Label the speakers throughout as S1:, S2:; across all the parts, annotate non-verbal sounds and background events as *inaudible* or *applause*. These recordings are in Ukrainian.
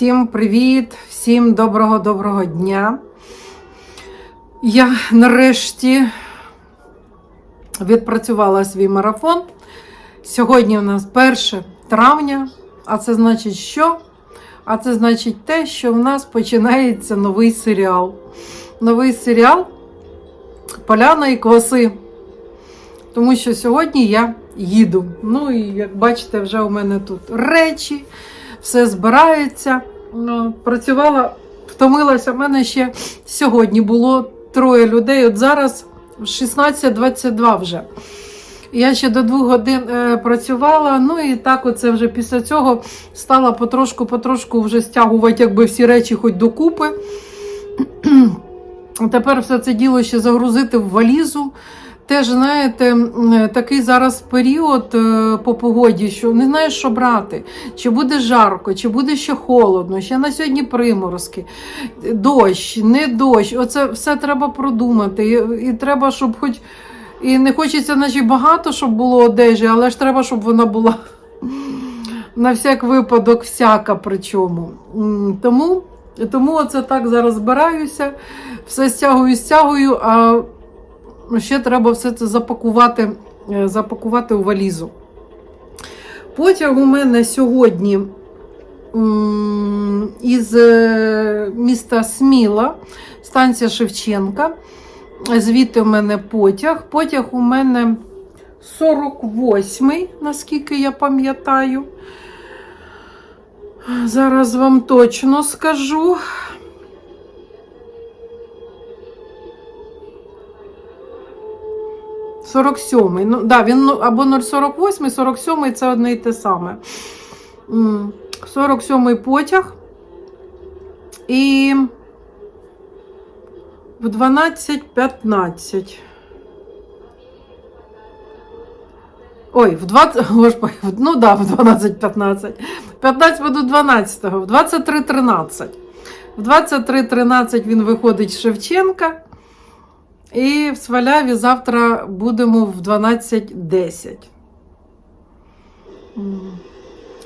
S1: Всім привіт, всім доброго-доброго дня. Я нарешті відпрацювала свій марафон. Сьогодні у нас 1 травня, а це значить що? А це значить те, що в нас починається новий серіал. Новий серіал Поляна і кваси. Тому що сьогодні я їду. Ну і як бачите, вже у мене тут речі, все збирається. Ну, Працювала, втомилася. У мене ще сьогодні було троє людей. От зараз 16.22 вже. Я ще до двох годин е, працювала, ну і так оце вже після цього стала потрошку-потрошку вже стягувати якби всі речі хоч докупи. *clears throat* Тепер все це діло ще загрузити в валізу. Теж, знаєте, такий зараз період е, по погоді, що не знаєш, що брати. Чи буде жарко, чи буде ще холодно, ще на сьогодні приморозки, дощ, не дощ. Оце все треба продумати. І, і треба, щоб хоч. І не хочеться, наче багато, щоб було одежі, але ж треба, щоб вона була *laughs* на всяк випадок, всяка причому. Тому, тому оце так зараз збираюся, все стягую, стягую, а ще треба все це запакувати, е, запакувати у валізу. Потяг у мене сьогодні із е, міста Сміла, станція Шевченка. Звідти у мене потяг. Потяг у мене 48-й, наскільки я пам'ятаю. Зараз вам точно скажу. Сорок сьомий. Ну, да, він ну, або 048, 47 це одне і те саме. 47-й потяг. І в 12.15. Ой, в 20, господи, ну да, в 12.15. 15 буду 12, в 23.13. В 23.13 він виходить з Шевченка. І в Сваляві завтра будемо в 12.10.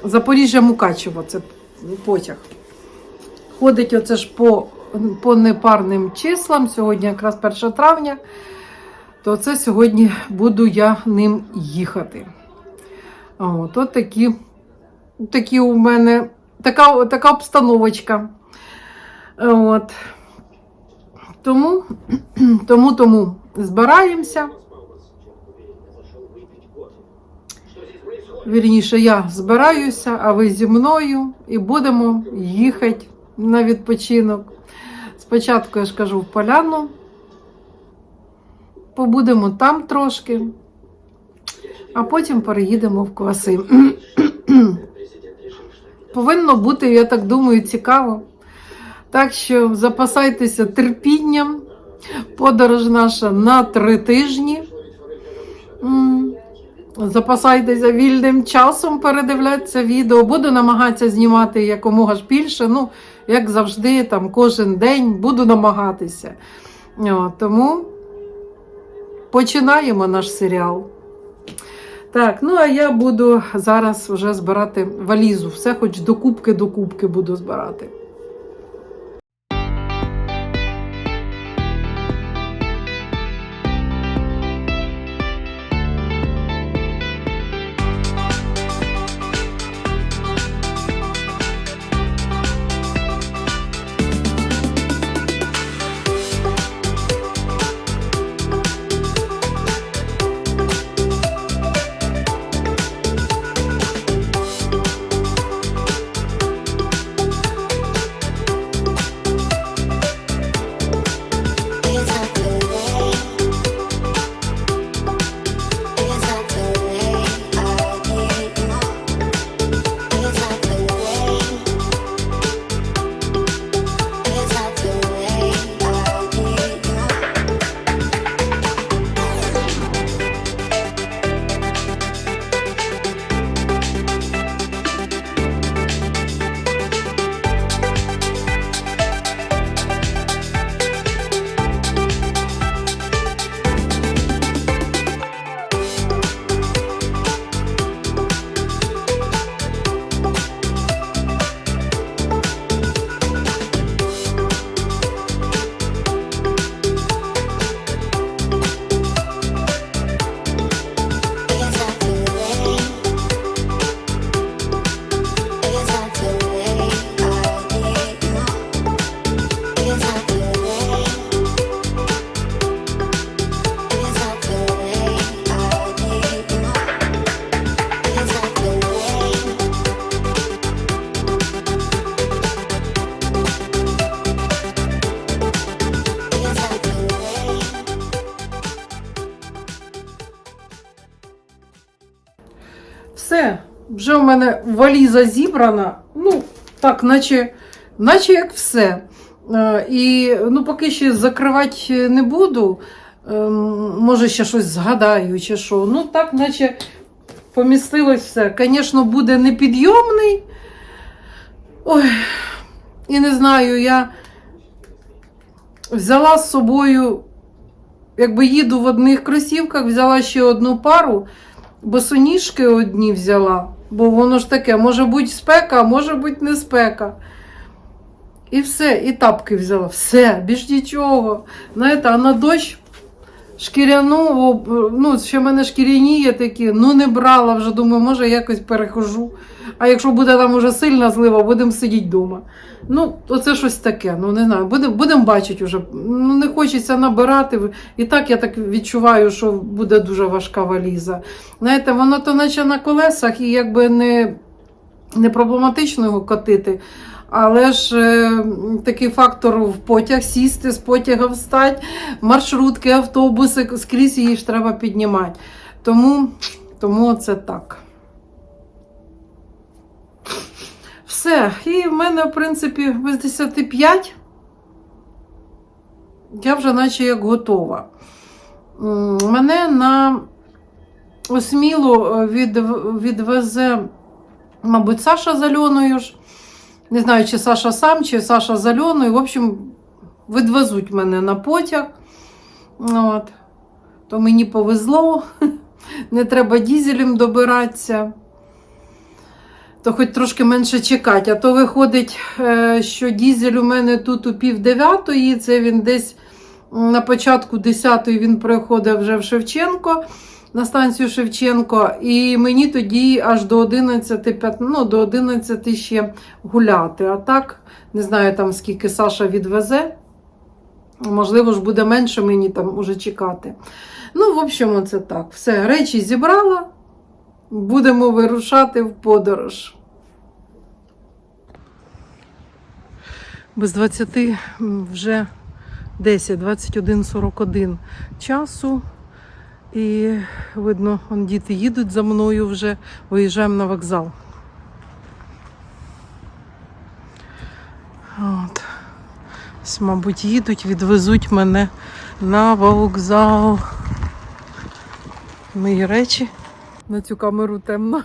S1: Запоріжжя Мукачево, це потяг. Ходить оце ж по, по непарним числам. Сьогодні якраз 1 травня. То це сьогодні буду я ним їхати. От, от такі, такі у мене така, така обстановочка. От. Тому, тому, тому збираємося. Вірніше, я збираюся, а ви зі мною і будемо їхати на відпочинок. Спочатку я ж кажу в поляну. Побудемо там трошки, а потім переїдемо в кваси. *clears throat* Повинно бути, я так думаю, цікаво. Так що запасайтеся терпінням. Подорож наша на три тижні. Запасайтеся вільним часом передивлятися відео. Буду намагатися знімати якомога ж більше. Ну, як завжди, там кожен день буду намагатися. О, тому починаємо наш серіал. Так, ну а я буду зараз вже збирати валізу. Все, хоч до кубки до кубки буду збирати. Все, вже в мене валіза зібрана. Ну, так, наче, наче як все. Е, І ну, поки ще закривати не буду. Ем, Може, ще щось згадаю чи що. Ну, так, наче помістилось все. Звісно, буде непідйомний. Ой, і не знаю, я взяла з собою, якби їду в одних кросівках, взяла ще одну пару, босоніжки одні взяла, бо воно ж таке, може бути спека, а може бути не спека. І все, і тапки взяла. Все, більш нічого. Знаєте, а на дощ шкіряну, ну, ще в мене шкіряні є такі, ну не брала вже, думаю, може якось перехожу. А якщо буде там уже сильна злива, будемо сидіти вдома. Ну, оце щось таке. Ну, не знаю, будемо будем бачити вже. Ну, не хочеться набирати. І так я так відчуваю, що буде дуже важка валіза. Знаєте, воно то наче на колесах і якби не, не проблематично його котити. Але ж е, такий фактор в потяг сісти, з потяга встати, маршрутки, автобуси, скрізь її ж треба піднімати. Тому, тому це так. Все. І в мене, в принципі, без 10 5. Я вже наче як готова. Мене на Осмілу е, від, відвезе, мабуть, Саша з Альоною ж. Не знаю, чи Саша сам, чи Саша з Альоною. В общем, відвезуть мене на потяг. От. То мені повезло. *laughs* Не треба дізелем добиратися. То хоч трошки менше чекати. А то виходить, е, що дізель у мене тут у пів дев'ятої, це він десь на початку 10-ї він приходить вже в Шевченко, на станцію Шевченко, і мені тоді аж до 11, ну, до 11 ще гуляти. А так, не знаю там скільки Саша відвезе. Можливо ж буде менше мені там уже чекати. Ну, в общем, це так. Все, речі зібрала. Будемо вирушати в подорож. Без 20 вже 10, 21.41 часу. І видно, он діти їдуть за мною вже, виїжджаємо на вокзал. От. Ось, мабуть, їдуть, відвезуть мене на вокзал. Мої речі на цю камеру темно.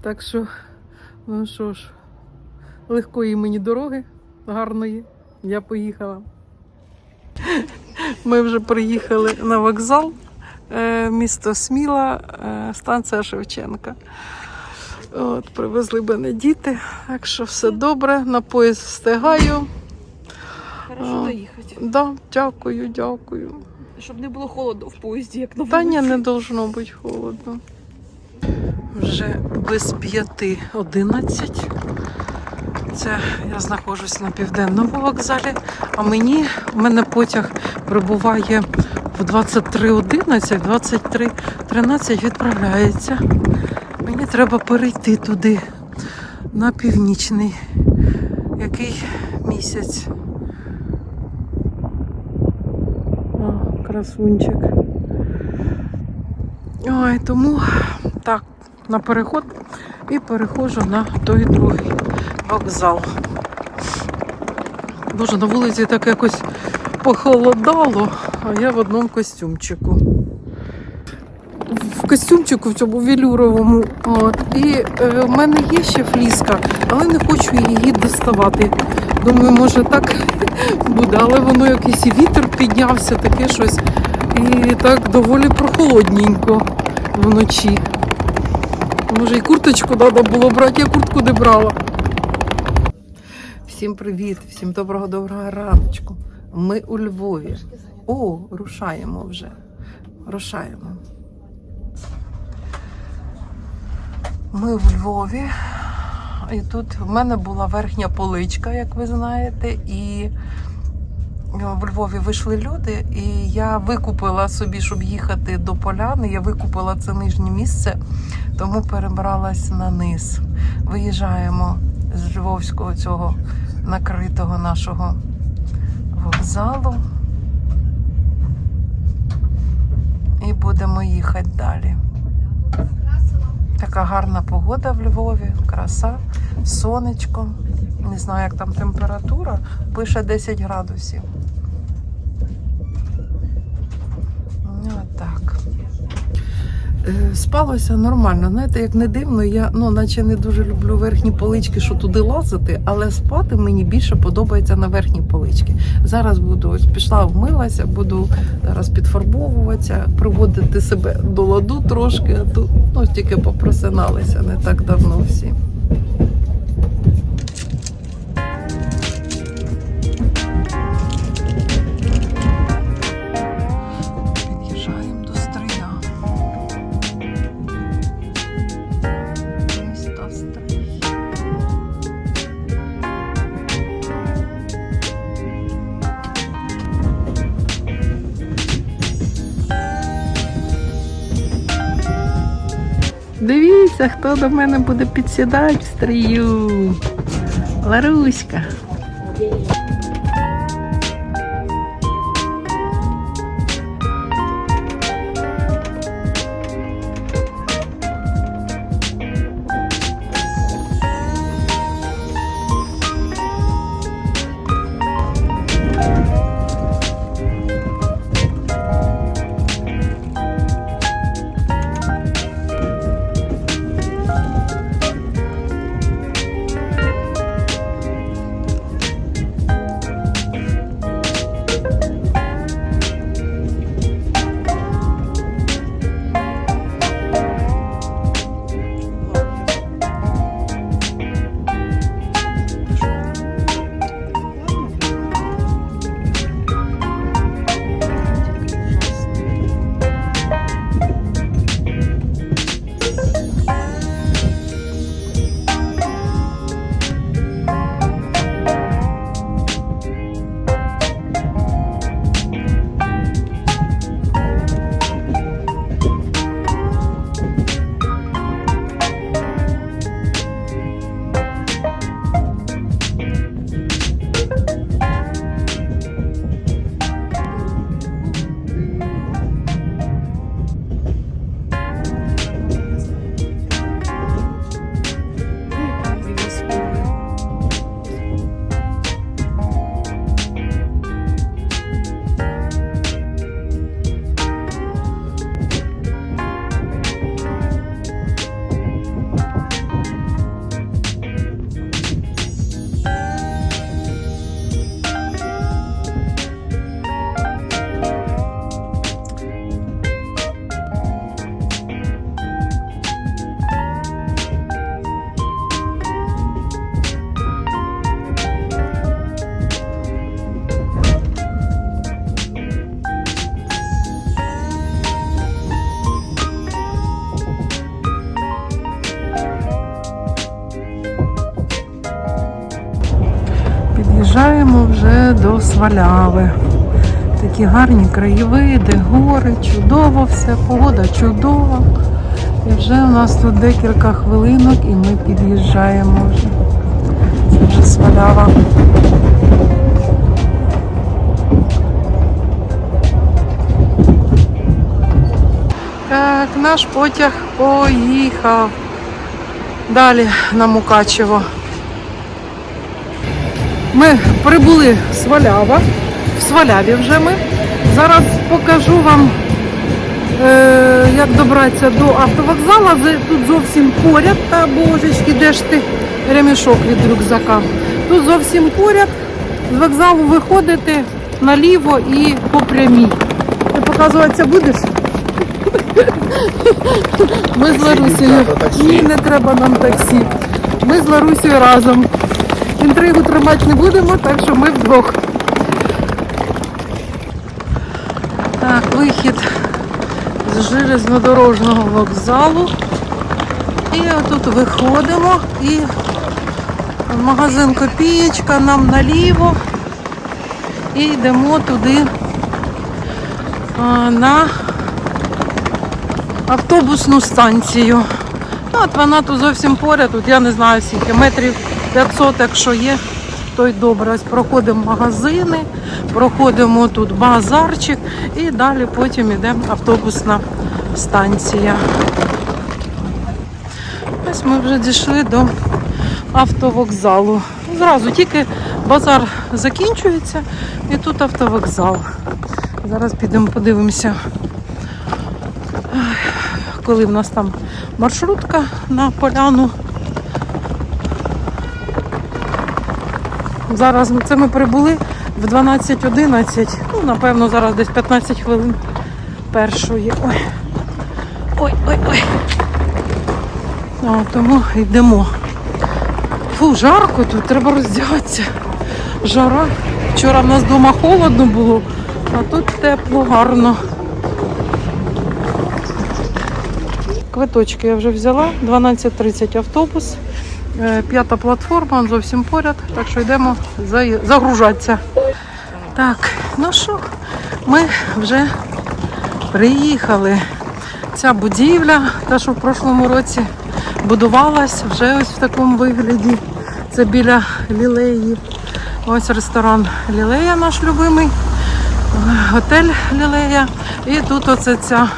S1: Так що, ну що ж, легкої мені дороги, гарної. Я поїхала. Ми вже приїхали на вокзал, місто Сміла, е, станція Шевченка. От, привезли мене діти, так що все добре, на поїзд встигаю.
S2: Хорошо доїхати.
S1: Да, дякую, дякую.
S2: Щоб не було холодно в поїзді, як на
S1: Та ні, не должно бути холодно. Вже без п'яти одинадцять. Це я знаходжусь на південному вокзалі, а мені у мене потяг прибуває в 23.11, в 23.13 відправляється. Мені треба перейти туди, на північний. Який місяць? О, красунчик. Ой, тому так, на переход і переходжу на той другий вокзал. Боже, на вулиці так якось похолодало, а я в одному костюмчику. В костюмчику в цьому велюровому. От. І е, в мене є ще фліска, але не хочу її доставати. Думаю, може так *laughs* буде, але воно якийсь вітер піднявся, таке щось. І так доволі прохолодненько вночі. Може і курточку треба було брати, я куртку не брала. Всім привіт, всім доброго доброго раночку. Ми у Львові. О, рушаємо вже. Рушаємо. Ми в Львові. І тут в мене була верхня поличка, як ви знаєте, і в Львові вийшли люди, і я викупила собі, щоб їхати до поляни. Я викупила це нижнє місце, тому перебралась на низ. Виїжджаємо з Львовського цього накритого нашого вокзалу. І будемо їхати далі. Така гарна погода в Львові, краса, сонечко. Не знаю, як там температура, пише 10 градусів. Ну, так. Е, Спалося нормально. Знаєте, як не дивно, я ну, наче не дуже люблю верхні полички, що туди лазити, але спати мені більше подобається на верхні полички. Зараз буду ось пішла, вмилася, буду зараз підфарбовуватися, приводити себе до ладу трошки. А тут ну, тільки попросиналися не так давно всі. Дивіться, хто до мене буде підсідати в стрію. Ларуська. Сваляви. Такі гарні краєвиди, гори, чудово все, погода чудова. І вже у нас тут декілька хвилинок і ми під'їжджаємо вже. Це вже Свалява. Так, наш потяг поїхав. Далі на Мукачево. Ми прибули з Свалява. В Сваляві вже ми. Зараз покажу вам, е, як добратися до автовокзалу. Тут зовсім поряд, та божечки, де ж ти ремішок від рюкзака. Тут зовсім поряд. З вокзалу виходите наліво і по прямій. Ти показуватися будеш? Ми з Ларусею. Ні, не треба нам таксі. Ми з Ларусею разом. Інтригу тримати не будемо, так що ми вдвох. Так, вихід з железнодорожного вокзалу. І отут виходимо і магазин Копієчка нам наліво. І йдемо туди на автобусну станцію. От вона тут зовсім поряд, тут я не знаю скільки, метрів 500, якщо є, то й добре. Ось проходимо магазини, проходимо тут базарчик і далі потім йде автобусна станція. Ось ми вже дійшли до автовокзалу. Зразу тільки базар закінчується і тут автовокзал. Зараз підемо подивимося, коли в нас там маршрутка на поляну. Зараз це ми прибули в 12.11. Ну, напевно, зараз десь 15 хвилин першої. Ой. Ой, ой, ой. О, тому йдемо. Фу, жарко тут, треба роздягатися. Жара. Вчора в нас вдома холодно було, а тут тепло, гарно. Квиточки я вже взяла. 12.30 автобус. Е, П'ята платформа, зовсім поряд. Так що йдемо загружатися. Так, ну що, ми вже приїхали. Ця будівля, та що в прошлому році будувалась вже ось в такому вигляді. Це біля лілеї. Ось ресторан Лілея наш любимий, готель Лілея. І тут оце ця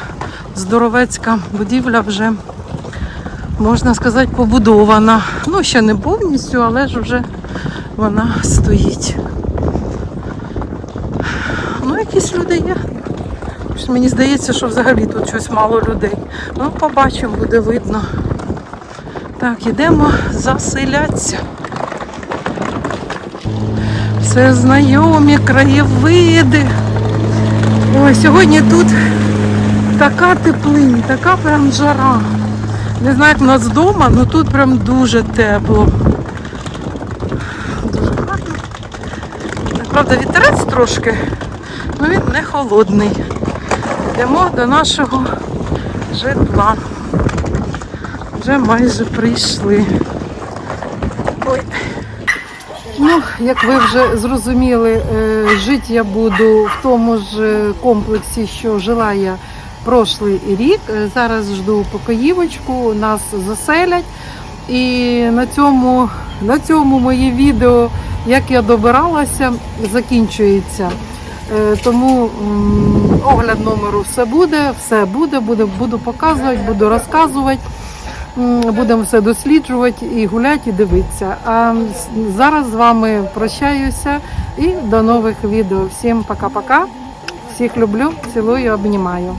S1: здоровецька будівля вже, можна сказати, побудована. Ну, ще не повністю, але ж вже вона стоїть. Ну, якісь люди є. Мені здається, що взагалі тут щось мало людей. Ну, побачимо, буде видно. Так, йдемо заселятися. Все знайомі краєвиди. Ой, сьогодні тут така теплинь, така прям жара. Не знаю, як в нас вдома, але тут прям дуже тепло. Дуже гарно. Правда, вітерець трошки, але він не холодний. Йдемо до нашого житла. Вже майже прийшли. Ой. Ну, як ви вже зрозуміли, е, жити я буду в тому ж е, комплексі, що жила я прошлий рік. Е, Зараз жду покоївочку, нас заселять. І на цьому, на цьому моє відео, як я добиралася, закінчується. Е, Тому огляд номеру все буде, все буде, буде, буду показувати, буду розказувати. Будемо все досліджувати і гуляти, і дивитися. А зараз з вами прощаюся і до нових відео. Всім пока-пока. Всіх люблю, цілую, обнімаю.